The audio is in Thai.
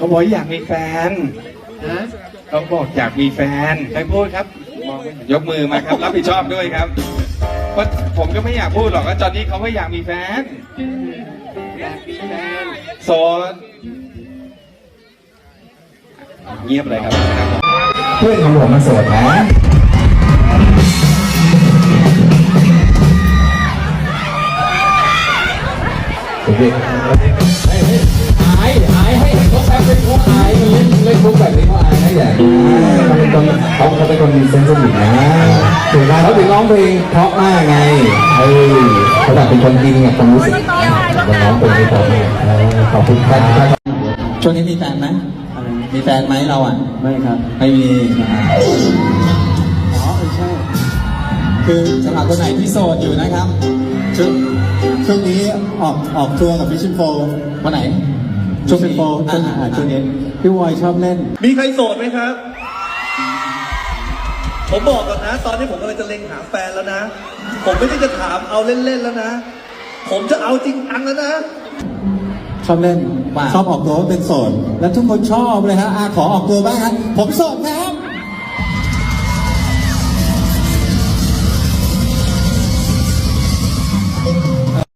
เขาบอกอยากมีแฟนนะเขาบอกอยากมีแฟนใครพูดครับ ยกมือมาครับ รับผิดชอบด้วยครับเพราะผมก็ไม่อยากพูดหรอกว่าตอนนี้เขาไม่อยากมีแฟนอยากมีแฟนโสดเงียบเลยครับเพื่อนของผมมาโสดนะเด็ก เป็นคนเขาเขาเป็นคนมีเซนซิทีฟนะถึงเขาถึงร้องเพลงเพราะมากไงเออเขาแบบเป็นคนอินกับความรู้สึกมันร้องเพลงได้เพราะมากเออขอบคุณครับช่วงนี้มีแฟนไหมมีแฟนไหมเราอะ ไม่ครับ ไม่มีอ๋อใช่ คือสำหรับคนไหนที่โสดอยู่นะครับช่วงช่วงนี้ออกออกทัวร์กับพิชชินโฟวันไหนช่วงนี้โฟช่วงอ่าช่วงนี้พี่วอยชอบเล่น มีใครโสดไหมครับ ผมบอกก่อนนะ ตอนนี้ผมกำลังจะเล็งหาแฟนแล้วนะ ผมไม่ได้จะถามเอาเล่นๆแล้วนะ ผมจะเอาจริงจังแล้วนะ ชอบเล่นว่าชอบออกตัวว่าเป็นโสด แล้วทุกคนชอบเลยฮะอาขอออกตัวบ้างฮะผมโสดครับ